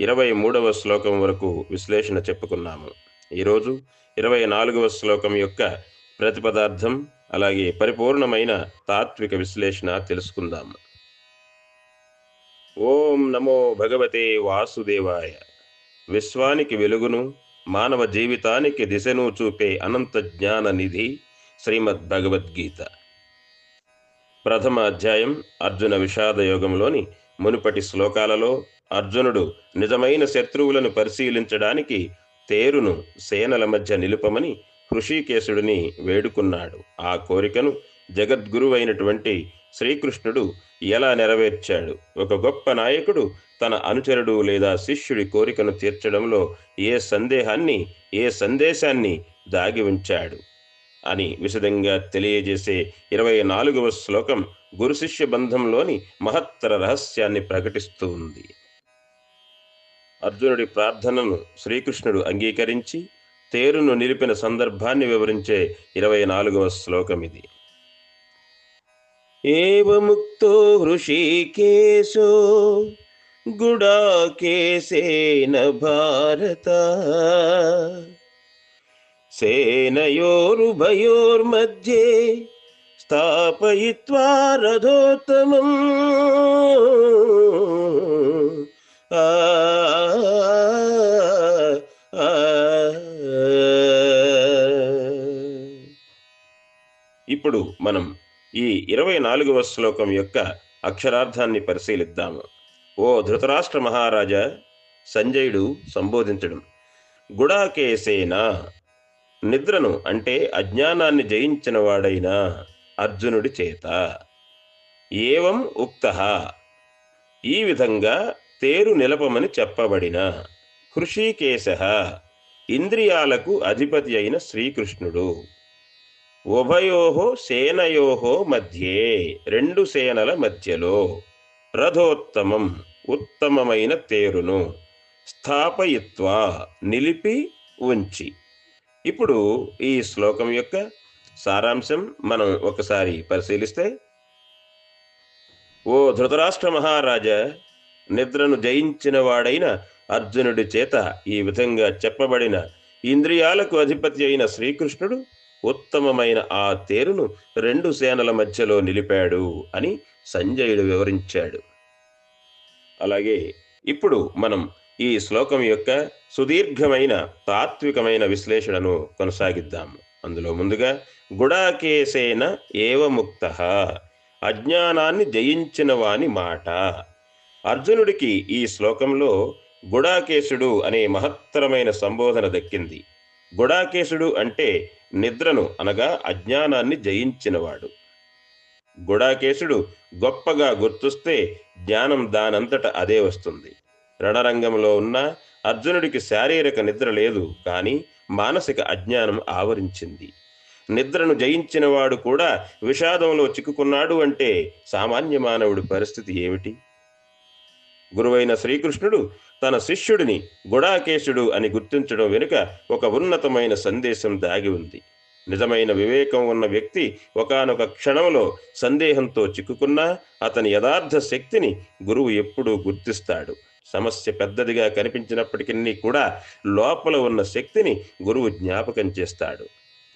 ఇరవై మూడవ శ్లోకం వరకు విశ్లేషణ చెప్పుకున్నాము. ఈరోజు ఇరవై నాలుగవ శ్లోకం యొక్క ప్రతిపదార్థం అలాగే పరిపూర్ణమైన తాత్విక విశ్లేషణ తెలుసుకుందాము. ఓం నమో భగవతే వాసుదేవాయ. విశ్వానికి వెలుగును మానవ జీవితానికి దిశను చూపే అనంత జ్ఞాన నిధి శ్రీమద్ భగవద్గీత ప్రథమ అధ్యాయం అర్జున విషాద యోగంలోని మునుపటి శ్లోకాలలో అర్జునుడు నిజమైన శత్రువులను పరిశీలించడానికి తేరును సేనల మధ్య నిలుపమని హృషికేశుడిని వేడుకున్నాడు. ఆ కోరికను జగద్గురువైనటువంటి శ్రీకృష్ణుడు ఎలా నెరవేర్చాడు? ఒక గొప్ప నాయకుడు తన అనుచరుడు లేదా శిష్యుడి కోరికను తీర్చడంలో ఏ సందేహాన్ని ఏ సందేశాన్ని దాగి ఉంచాడు? అని విశదంగా తెలియజేసే ఇరవై నాలుగవ శ్లోకం గురు శిష్య బంధంలోని మహత్తర రహస్యాన్ని ప్రకటిస్తూ ఉంది. అర్జునుడి ప్రార్థనను శ్రీకృష్ణుడు అంగీకరించి తేరును నిలిపిన సందర్భాన్ని వివరించే ఇరవై నాలుగవ శ్లోకం ఇది. ఏవముక్తో హృషికేశో గుడాకేశేన భారత సేనయోరుభయోర్మధ్య स्थापयित्वा रथोत्तमम् ఇప్పుడు మనం ఈ ఇరవై నాలుగవ శ్లోకం యొక్క అక్షరార్థాన్ని పరిశీలిద్దాము ఓ ధృతరాష్ట్ర మహారాజా సంజయుడు సంబోధించడం. గుడాకేసేనా నిద్రను అంటే అజ్ఞానాన్ని జయించిన వాడైన అర్జునుడి చేత. ఏవం ఉక్త. ఈ విధంగా తేరు నిలపమని చెప్పబడిన హృషికేశ ఇంద్రియాలకు అధిపతి అయిన శ్రీకృష్ణుడు. ఉభయోహో సేనయోహో మధ్యే రెండు సేనల మధ్యలో రథోత్తమం ఉత్తమమైన తేరును స్థాపయిత్వా నిలిపి ఉంచి. ఇప్పుడు ఈ శ్లోకం యొక్క సారాంశం మనం ఒకసారి పరిశీలిస్తే ఓ ధృతరాష్ట్ర మహారాజా నిద్రను జయించిన వాడైన అర్జునుడి చేత ఈ విధంగా చెప్పబడిన ఇంద్రియాలకు అధిపతి అయిన శ్రీకృష్ణుడు ఉత్తమమైన ఆ తేరును రెండు సేనల మధ్యలో నిలిపాడు అని సంజయుడు వివరించాడు. అలాగే ఇప్పుడు మనం ఈ శ్లోకం యొక్క సుదీర్ఘమైన తాత్వికమైన విశ్లేషణను కొనసాగిద్దాము. అందులో ముందుగా గుడాకేసేన ఏవముక్త అజ్ఞానాన్ని జయించిన వాని మాట. అర్జునుడికి ఈ శ్లోకంలో గుడాకేశుడు అనే మహత్తరమైన సంబోధన దక్కింది. గుడాకేశుడు అంటే నిద్రను అనగా అజ్ఞానాన్ని జయించినవాడు. గుడాకేశుడు గొప్పగా గుర్తుస్తే జ్ఞానం దానంతట అదే వస్తుంది. రణరంగంలో ఉన్న అర్జునుడికి శారీరక నిద్ర లేదు కానీ మానసిక అజ్ఞానం ఆవరించింది. నిద్రను జయించినవాడు కూడా విషాదంలో చిక్కుకున్నాడు అంటే సామాన్య మానవుడి పరిస్థితి ఏమిటి? గురువైన శ్రీకృష్ణుడు తన శిష్యుడిని గుడాకేశుడు అని గుర్తించడం వెనుక ఒక ఉన్నతమైన సందేశం దాగి ఉంది. నిజమైన వివేకం ఉన్న వ్యక్తి ఒకానొక క్షణంలో సందేహంతో చిక్కుకున్నా అతని యథార్థ శక్తిని గురువు ఎప్పుడూ గుర్తిస్తాడు. సమస్య పెద్దదిగా కనిపించినప్పటికీ కూడా లోపల ఉన్న శక్తిని గురువు జ్ఞాపకం చేస్తాడు.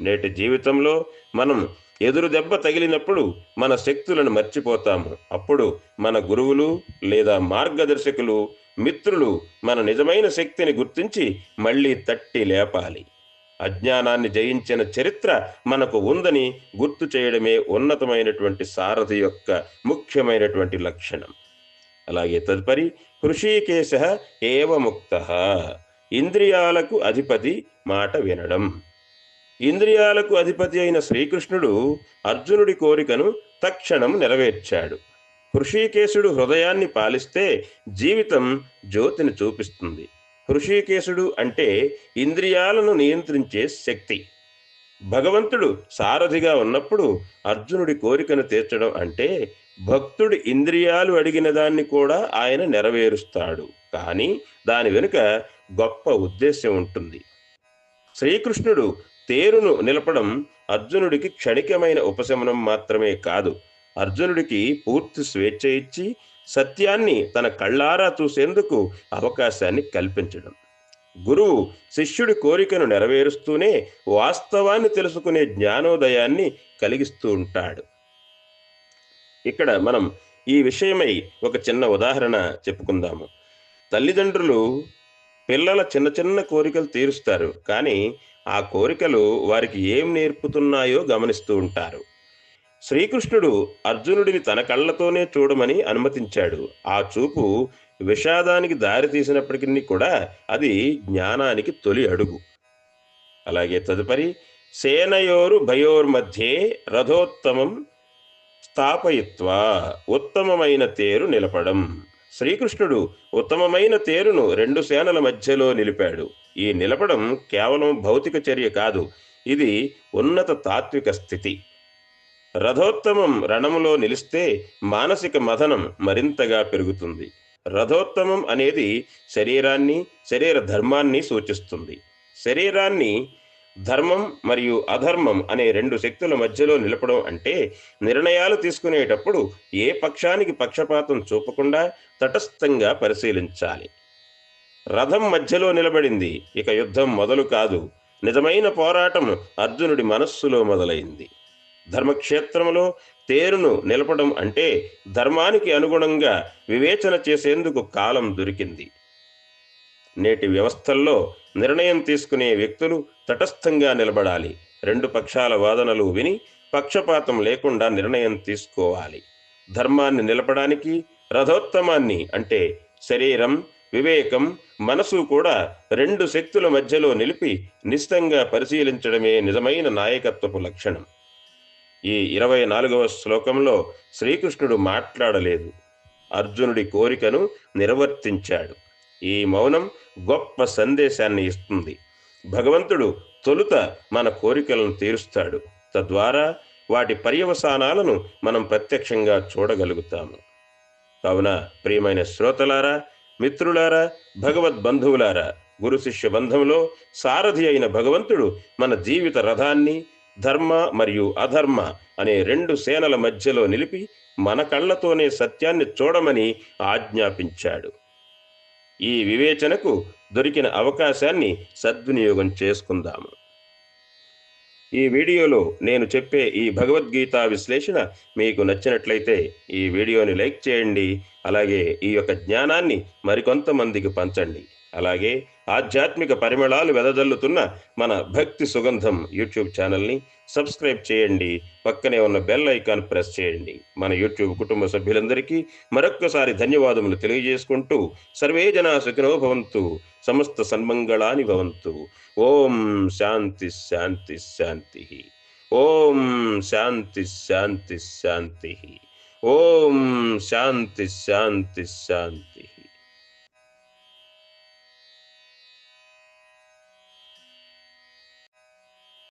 నేటి జీవితంలో మనం ఎదురు దెబ్బ తగిలినప్పుడు మన శక్తులను మర్చిపోతాము. అప్పుడు మన గురువులు లేదా మార్గదర్శకులు మిత్రులు మన నిజమైన శక్తిని గుర్తించి మళ్ళీ తట్టి లేపాలి. అజ్ఞానాన్ని జయించిన చరిత్ర మనకు ఉందని గుర్తు చేయడమే ఉన్నతమైనటువంటి సారథి యొక్క ముఖ్యమైనటువంటి లక్షణం. అలాగే తదుపరి హృషీకేశ ఏవముక్త ఇంద్రియాలకు అధిపతి మాట వినడం. ఇంద్రియాలకు అధిపతి అయిన శ్రీకృష్ణుడు అర్జునుడి కోరికను తక్షణం నెరవేర్చాడు. హృషీకేశుడు హృదయాన్ని పాలిస్తే జీవితం జ్యోతిని చూపిస్తుంది. హృషీకేశుడు అంటే ఇంద్రియాలను నియంత్రించే శక్తి. భగవంతుడు సారథిగా ఉన్నప్పుడు అర్జునుడి కోరికను తీర్చడం అంటే భక్తుడు ఇంద్రియాలు అడిగిన దాన్ని కూడా ఆయన నెరవేరుస్తాడు. కానీ దాని వెనుక గొప్ప ఉద్దేశ్యం ఉంటుంది. శ్రీకృష్ణుడు తేరును నిలపడం అర్జునుడికి క్షణికమైన ఉపశమనం మాత్రమే కాదు. అర్జునుడికి పూర్తి స్వేచ్ఛ ఇచ్చి సత్యాన్ని తన కళ్ళారా చూసేందుకు అవకాశాన్ని కల్పించడం. గురువు శిష్యుడి కోరికను నెరవేరుస్తూనే వాస్తవాన్ని తెలుసుకునే జ్ఞానోదయాన్ని కలిగిస్తూ ఉంటాడు. ఇక్కడ మనం ఈ విషయమై ఒక చిన్న ఉదాహరణ చెప్పుకుందాము. తల్లిదండ్రులు పిల్లల చిన్న చిన్న కోరికలు తీరుస్తారు కానీ ఆ కోరికలు వారికి ఏం నేర్పుతున్నాయో గమనిస్తూ ఉంటారు. శ్రీకృష్ణుడు అర్జునుడిని తన కళ్ళతోనే చూడమని అనుమతించాడు. ఆ చూపు విషాదానికి దారి తీసినప్పటికీ కూడా అది జ్ఞానానికి తొలి అడుగు. అలాగే తదుపరి సేనయోరు భయోర్మధ్యే రథోత్తమం స్థాపయిత్వ ఉత్తమమైన తేరు నిలపడం. శ్రీకృష్ణుడు ఉత్తమమైన తేరును రెండు సేనల మధ్యలో నిలిపాడు. ఈ నిలపడం కేవలం భౌతిక చర్య కాదు ఇది ఉన్నత తాత్విక స్థితి. రథోత్తమం రణములో నిలిస్తే మానసిక మథనం మరింతగా పెరుగుతుంది. రథోత్తమం అనేది శరీరాన్ని శరీర ధర్మాన్ని సూచిస్తుంది. శరీరాన్ని ధర్మం మరియు అధర్మం అనే రెండు శక్తుల మధ్యలో నిలపడం అంటే నిర్ణయాలు తీసుకునేటప్పుడు ఏ పక్షానికి పక్షపాతం చూపకుండా తటస్థంగా పరిశీలించాలి. రథం మధ్యలో నిలబడింది. ఇక యుద్ధం మొదలు కాదు. నిజమైన పోరాటం అర్జునుడి మనస్సులో మొదలైంది. ధర్మక్షేత్రంలో తేరును నిలపడం అంటే ధర్మానికి అనుగుణంగా వివేచన చేసేందుకు కాలం దొరికింది. నేటి వ్యవస్థల్లో నిర్ణయం తీసుకునే వ్యక్తులు తటస్థంగా నిలబడాలి. రెండు పక్షాల వాదనలు విని పక్షపాతం లేకుండా నిర్ణయం తీసుకోవాలి. ధర్మాన్ని నిలపడానికి రథోత్తమాన్ని అంటే శరీరం వివేకం మనసు కూడా రెండు శక్తుల మధ్యలో నిలిపి నిశ్చితంగా పరిశీలించడమే నిజమైన నాయకత్వపు లక్షణం. ఈ ఇరవై నాలుగవ శ్లోకంలో శ్రీకృష్ణుడు మాట్లాడలేదు. అర్జునుడి కోరికను నిర్వర్తించాడు. ఈ మౌనం గొప్ప సందేశాన్ని ఇస్తుంది. భగవంతుడు తొలుత మన కోరికలను తీరుస్తాడు. తద్వారా వాటి పర్యవసానాలను మనం ప్రత్యక్షంగా చూడగలుగుతాము. కావున ప్రియమైన శ్రోతలారా మిత్రులారా భగవద్ బంధువులారా గురు శిష్య బంధంలో సారథి అయిన భగవంతుడు మన జీవిత రథాన్ని ధర్మ మరియు అధర్మ అనే రెండు సేనల మధ్యలో నిలిపి మన కళ్ళతోనే సత్యాన్ని చూడమని ఆజ్ఞాపించాడు. ఈ వివేచనకు దొరికిన అవకాశాన్ని సద్వినియోగం చేసుకుందాము. ఈ వీడియోలో నేను చెప్పే ఈ భగవద్గీత విశ్లేషణ మీకు నచ్చినట్లయితే ఈ వీడియోని లైక్ చేయండి అలాగే ఈ యొక్క జ్ఞానాన్ని మరికొంతమందికి పంచండి. అలాగే ఆధ్యాత్మిక పరిమళాలు వెదజల్లుతున్న మన భక్తి సుగంధం యూట్యూబ్ ఛానల్ని సబ్స్క్రైబ్ చేయండి. పక్కనే ఉన్న బెల్ ఐకాన్ ప్రెస్ చేయండి. మన యూట్యూబ్ కుటుంబ సభ్యులందరికీ మరొక్కసారి ధన్యవాదములు తెలియజేసుకుంటూ సర్వే జనా సుఖినో భవంతు సమస్త సన్మంగళాని భవంతు. ఓం శాంతి శాంతి శాంతి. ఓం శాంతి శాంతి శాంతి. ఓం శాంతి శాంతి శాంతి.